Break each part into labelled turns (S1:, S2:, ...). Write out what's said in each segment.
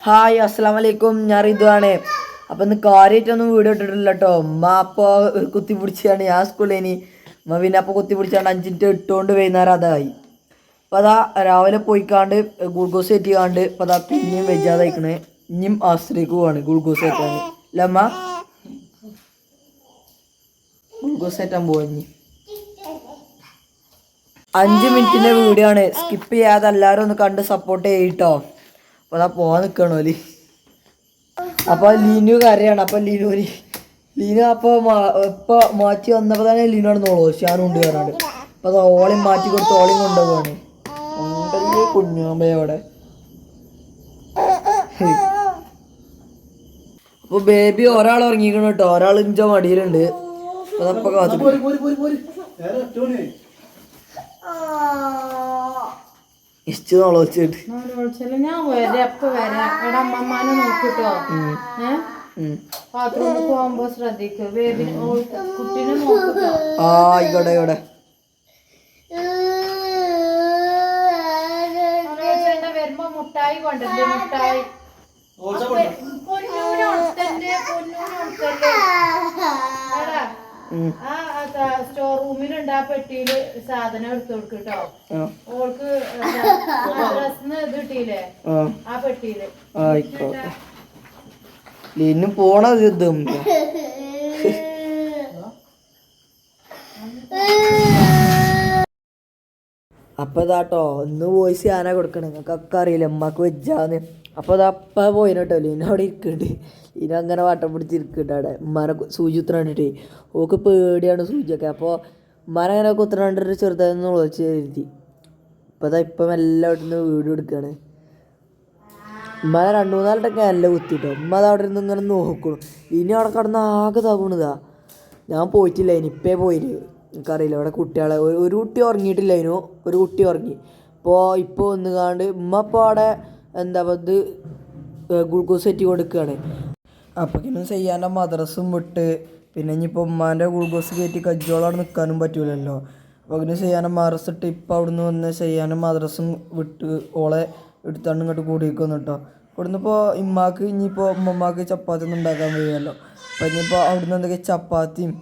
S1: Hi അസ്സാം വലൈക്കും ഞാൻ റിതുവാണ് അപ്പം ഇന്ന് കാര്യമായിട്ടൊന്നും വീഡിയോ ഇട്ടിട്ടില്ല കേട്ടോ ഉമ്മ അപ്പോൾ കുത്തി പിടിച്ചാണ്. ഞാൻ സ്കൂളിൽ ഇനി ഉമ്മ പിന്നെ അപ്പോൾ കുത്തി പിടിച്ചാണ്ട് അഞ്ചിന്റെ ഇട്ടുകൊണ്ട് വൈകുന്നേരം അതായി. അപ്പോൾ അതാ രാവിലെ പോയിക്കാണ്ട് ഗ്ലൂക്കോസ് കയറ്റിക്കാണ്ട് അപ്പോൾ അതാ പിന്നെയും വെജാതെ അയക്കണേ ഇനിയും ആശ്രയിക്ക് പോവാണ് ഗ്ലൂക്കോസ് കയറ്റാൻ അല്ല അമ്മ ഗ്ലൂക്കോസ് കയറ്റാൻ പോവാ ഇനി. അഞ്ച് മിനിറ്റിന്റെ വീഡിയോ ആണ്. സ്കിപ്പ് ചെയ്യാതെ എല്ലാവരും ഒന്ന് കണ്ട് സപ്പോർട്ട് ചെയ്യട്ടോ അപ്പോൾ അതാ പോവാൻ നിൽക്കണോ ലി അപ്പോൾ ലീനു കരയാണ്. അപ്പോൾ ലീനുവിന് ലീനു അപ്പോൾ ഇപ്പൊ മാറ്റി വന്നപ്പോൾ തന്നെ ലീനോട് നോളോ കൊണ്ട് കയറാണ്ട് അപ്പോൾ അത് ഓളിയും മാറ്റി കൊടുത്ത് ഓളിയും കൊണ്ടുപോവാണ്. കുഞ്ഞാമ്പയോടെ അപ്പോൾ ബേബി ഒരാൾ ഉറങ്ങിക്കണം കേട്ടോ. ഒരാൾ ഇഞ്ചോ മടിയിലുണ്ട്. അതപ്പോൾ കാത്തിട്ട് ഇഷ്ട നോളോ വെച്ചിട്ട്
S2: ഞാൻ വരാം. എപ്പ വരാം? എടാ അമ്മമാനെ നോക്കിട്ടോ. ഏ? ബാത്റൂമിൽ പോകുമ്പോ ശ്രദ്ധിക്കുക ബേബി കുട്ടീനെ നോക്കിട്ടോ.
S1: ആ ആയിക്കോട്ടെ ആയിക്കോട്ടെ.
S2: വരുമ്പോ മുട്ടായി കൊണ്ടുണ്ട് മുട്ടായി. പൊന്നൂന് ഉണക്കല്ലേ എടാ
S1: ഉം.
S2: ആ സ്റ്റോർ റൂമിലുണ്ട് ആ പെട്ടിയിൽ സാധനം എടുത്തു കൊടുക്കട്ടോ ഓൾക്ക് ഡ്രസ്സിന് ഇത് കിട്ടിയില്ലേ?
S1: ആ.
S2: പെട്ടിയിൽ.
S1: ആയിക്കോട്ടെ. ലിനു പോണത് ഇതും. അപ്പൊ ഇതാട്ടോ ഇന്ന് വോയിസ് ഞാനാ കൊടുക്കണേ. നിങ്ങൾക്കൊക്കെ അറിയില്ല ഉമ്മക്ക് വെച്ചാന്ന് അപ്പൊ അത് അപ്പ പോയിന് കേട്ടോ ലീന അവിടെ ഇരിക്കുന്നുണ്ട് ലീന അങ്ങനെ വട്ടം പിടിച്ചിരിക്കുന്നുണ്ട് അവിടെ. ഉമ്മാനെ കു- സൂചി കുത്തണ കണ്ടിട്ടേ ഓക്ക് പേടിയാണ് സൂചിയൊക്കെ. അപ്പോൾ ഉമ്മാനെ അങ്ങനെ കുത്തണ കണ്ടിട്ട് ചെറുതായിരുന്നു ഉളച്ച് എഴുതി ഇപ്പം അതാ ഇപ്പം എല്ലാവരും നിന്ന് വീഡിയോ എടുക്കുകയാണ് മര രണ്ട് മൂന്നാലിട്ടൊക്കെ നല്ല കുത്തിട്ടോ. ഉമ്മ അത് അവിടെ ഇരുന്ന് ഇങ്ങനെ നോക്കണം. ഇനി അവിടെ കിടന്ന് ആകെ തകണതാ ഞാൻ പോയിട്ടില്ല ഇനിപ്പേ പോയില്ല എനിക്കറിയില്ല. അവിടെ കുട്ടികളെ ഒരു കുട്ടി ഉറങ്ങിയിട്ടില്ല അതിനു ഒരു കുട്ടി ഉറങ്ങി. ഇപ്പോൾ ഇപ്പോൾ ഒന്ന് കാണ്ട് ഉമ്മ ഇപ്പോൾ അവിടെ എന്താ ഇത് ഗ്ലൂക്കോസ് സെറ്റ് കൊടുക്കുകയാണ് അപ്പോഴേക്കും ചെയ്യാന്റെ മദ്രസും വിട്ട് പിന്നെ ഇനിയിപ്പോൾ ഉമ്മാന്റെ ഗ്ലൂക്കോസ് കയറ്റി കജ്ജോളം അവിടെ നിൽക്കാനും പറ്റൂലല്ലോ. അപ്പോൾ അതിന് ചെയ്യാനും മദ്രസ് ഇട്ട് ഇപ്പം അവിടുന്ന് വന്ന് ചെയ്യാനും മദ്രസും വിട്ട് ഓളെ എടുത്താണ്ട് ഇങ്ങോട്ട് കൂടിയിരിക്കുന്നു കേട്ടോ ഇവിടുന്ന് ഇപ്പോൾ ഇമ്മാക്ക് ഇനിയിപ്പോൾ ഉമ്മമാക്ക് ചപ്പാത്തി ഒന്നും ഉണ്ടാക്കാൻ കഴിയുമല്ലോ അപ്പോൾ ഇനിയിപ്പോൾ അവിടുന്ന് എന്തൊക്കെ ചപ്പാത്തിയും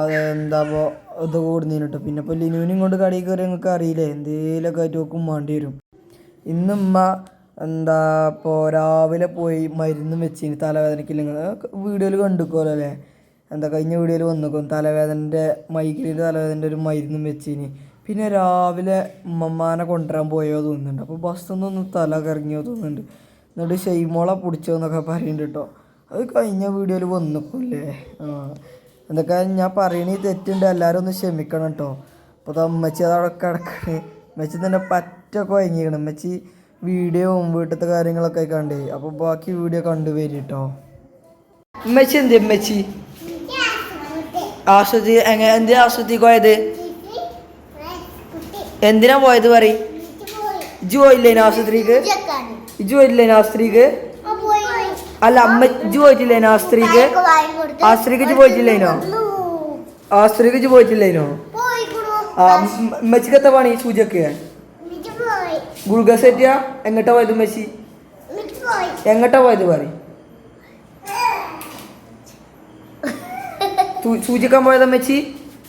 S1: അത് എന്താ ഇപ്പോൾ ഇത് കൂടുന്നതിന് കേട്ടോ പിന്നെ ഇപ്പോൾ ലിനുവിനും കൊണ്ട് കടയിൽ കയറി നിങ്ങൾക്ക് അറിയില്ലേ? എന്തേലൊക്കെ ആയിട്ട് നോക്കും വേണ്ടി വരും. ഇന്ന് ഉമ്മ എന്താ ഇപ്പോൾ രാവിലെ പോയി മരുന്നും വെച്ചിന് തലവേദനയ്ക്ക് ഇല്ലെങ്കിൽ വീഡിയോയിൽ കണ്ടുക്കോലോ അല്ലേ? എന്താ കഴിഞ്ഞ വീഡിയോയിൽ വന്നിക്കും? തലവേദനന്റെ മൈഗ്രൈന്റെ തലവേദനന്റെ ഒരു മരുന്നും വെച്ചിന്. പിന്നെ രാവിലെ ഉമ്മമാനെ കൊണ്ടുവരാൻ പോയോ തോന്നുന്നുണ്ട്. അപ്പോൾ ബസ്സിൽ നിന്നൊന്ന് തല കറങ്ങിയോ തോന്നുന്നുണ്ട്. എന്നിട്ട് ഷെയ്മോളെ പിടിച്ചോ എന്നൊക്കെ പറയുന്നുണ്ട് കേട്ടോ. അത് കഴിഞ്ഞ വീഡിയോയിൽ വന്നിക്കില്ലേ ആ. എന്തൊക്കെ ഞാൻ പറയണ തെറ്റുണ്ട്. എല്ലാവരും ഒന്ന് ക്ഷമിക്കണം കേട്ടോ. അപ്പോൾ അത് അമ്മച്ചി അതവിടെ കിടക്കണേ. അമ്മച്ചി തന്നെ പറ്റ കുഴങ്ങിക്കണം അമ്മച്ചി വീഡിയോവും വീട്ടിലത്തെ കാര്യങ്ങളൊക്കെ കണ്ടേ. അപ്പോൾ ബാക്കി വീഡിയോ കണ്ടുവരും ഉമ്മച്ചി എന്ത് ഉമ്മച്ചി? ആശുപത്രി എങ്ങനെ എന്തിനാ ആസ്വദിക്ക് പോയത്? എന്തിനാ പോയത് പറ ഇജു പോയില്ലേ ആശുപത്രിക്ക് ഇജു പോയില്ലേ ആസ്ത്രീക്ക് അല്ല അമ്മ ഇജു ആസ്ത്രീക്ക് ആസ്ത്രീക്ക് ഇജു പോയിട്ടില്ലേനോ? ആസ്ത്രീക്ക് ഇജു പോയിട്ടില്ലേനോ? ആ ഉമ്മച്ചിക്കത്തെ പണി? സൂചിയൊക്കെ ഗുൾഗസ് എത്തിയാ എങ്ങട്ടാ പോയത് മെസ്സി എങ്ങട്ട പോയത് പറയും. സൂചിക്കാൻ പോയതാ മെച്ചി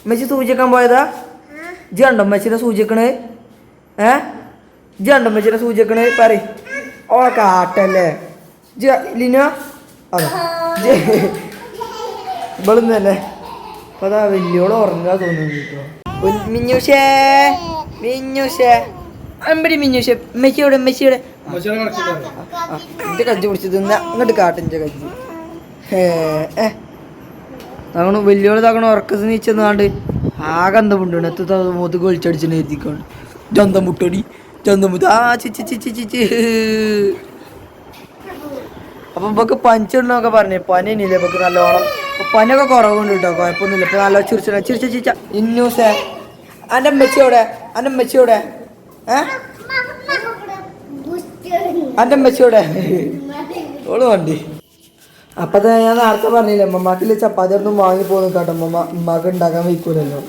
S1: മെച്ചി സൂചിക്കാൻ പോയതാ? ജി ഉണ്ടോ മെച്ചിനെ സൂചിക്കണ്? ഏ? ജി ഉണ്ടോ മെച്ചിനെ സൂചിക്കണ്? പറ ഓ കാട്ടല്ലേ? G Lina? അതാ. തന്നെ അപ്പൊ അതാ വലിയോളം ഉറങ്ങാ തോന്നുന്നു മിന്നുഷേ മിന്നുഷേ. അമ്പടി മിന്നുഷേ മെച്ചിയുടെ മെച്ചിയുടെ എന്റെ കജ്ജി പിടിച്ച് തിന്ന ഇങ്ങോട്ട് കാട്ടിന്റെ കജ്ജി. തകണു വലിയോട് തകണ വലിയോൾ തകണ ഉറക്കത്ത് നീച്ചെന്നാണ്ട് ആകെ എന്താ മുട്ടുണ്ട് എത്ര മുതുക് ഒളിച്ചടിച്ചിട്ട് എത്തിക്കാണ് ചന്തം മുട്ടടി ചന്തം മുത്ത ആ ചിച്ചി ചിച്ചി ചിച്ചി അപ്പൊ ഇപ്പൊക്ക് പനിച്ചിടണമൊക്കെ പറഞ്ഞു. പനി ഇല്ലേ ഇപ്പൊക്ക് നല്ലോണം പനിയൊക്കെ കുറവുണ്ട് കേട്ടോ കുഴപ്പമൊന്നുമില്ല. ഇപ്പൊ നല്ല ചിരിച്ച ചിരിച്ച ചിരിച്ച. ഇന്നൂസേ. അമ്മച്ചിയോടെ അന്റെ അമ്മച്ചിയോടെ അന്റെ അമ്മച്ചിയോടെ ഓൾ വണ്ടി. അപ്പൊ തന്നെ ഞാൻ നേരത്തെ പറഞ്ഞില്ലേ ഉമ്മമാക്കിലെ ചപ്പാത്തി ഒന്നും വാങ്ങി പോകുന്നു കേട്ടോ ഉമ്മ ഉമ്മാക്ക് ഉണ്ടാക്കാൻ വയ്ക്കൂലല്ലോ.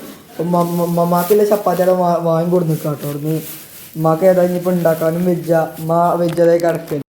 S1: ഉമ്മമാക്കിലെ ചപ്പാത്തി അവിടെ വാങ്ങി കൊടുന്നു കേട്ടോ അവിടുന്ന് ഉമ്മാക്ക് ഏതാ ഇനിയിപ്പോൾ ഉണ്ടാക്കാനും വെജ ഉമ്മ വെജ്ജതായി